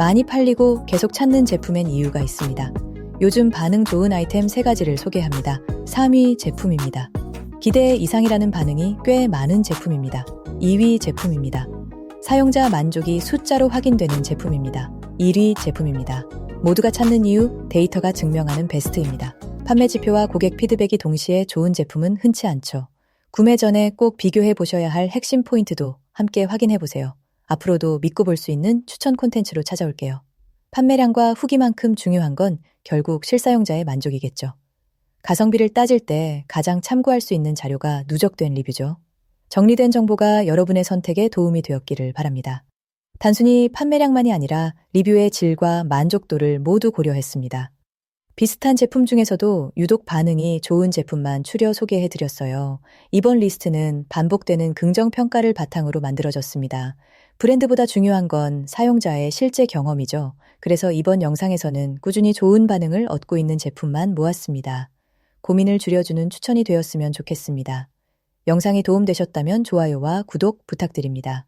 많이 팔리고 계속 찾는 제품엔 이유가 있습니다. 요즘 반응 좋은 아이템 3가지를 소개합니다. 3위 제품입니다. 기대 이상이라는 반응이 꽤 많은 제품입니다. 2위 제품입니다. 사용자 만족이 숫자로 확인되는 제품입니다. 1위 제품입니다. 모두가 찾는 이유 데이터가 증명하는 베스트입니다. 판매 지표와 고객 피드백이 동시에 좋은 제품은 흔치 않죠. 구매 전에 꼭 비교해 보셔야 할 핵심 포인트도 함께 확인해 보세요. 앞으로도 믿고 볼 수 있는 추천 콘텐츠로 찾아올게요. 판매량과 후기만큼 중요한 건 결국 실사용자의 만족이겠죠. 가성비를 따질 때 가장 참고할 수 있는 자료가 누적된 리뷰죠. 정리된 정보가 여러분의 선택에 도움이 되었기를 바랍니다. 단순히 판매량만이 아니라 리뷰의 질과 만족도를 모두 고려했습니다. 비슷한 제품 중에서도 유독 반응이 좋은 제품만 추려 소개해 드렸어요. 이번 리스트는 반복되는 긍정 평가를 바탕으로 만들어졌습니다. 브랜드보다 중요한 건 사용자의 실제 경험이죠. 그래서 이번 영상에서는 꾸준히 좋은 반응을 얻고 있는 제품만 모았습니다. 고민을 줄여주는 추천이 되었으면 좋겠습니다. 영상이 도움되셨다면 좋아요와 구독 부탁드립니다.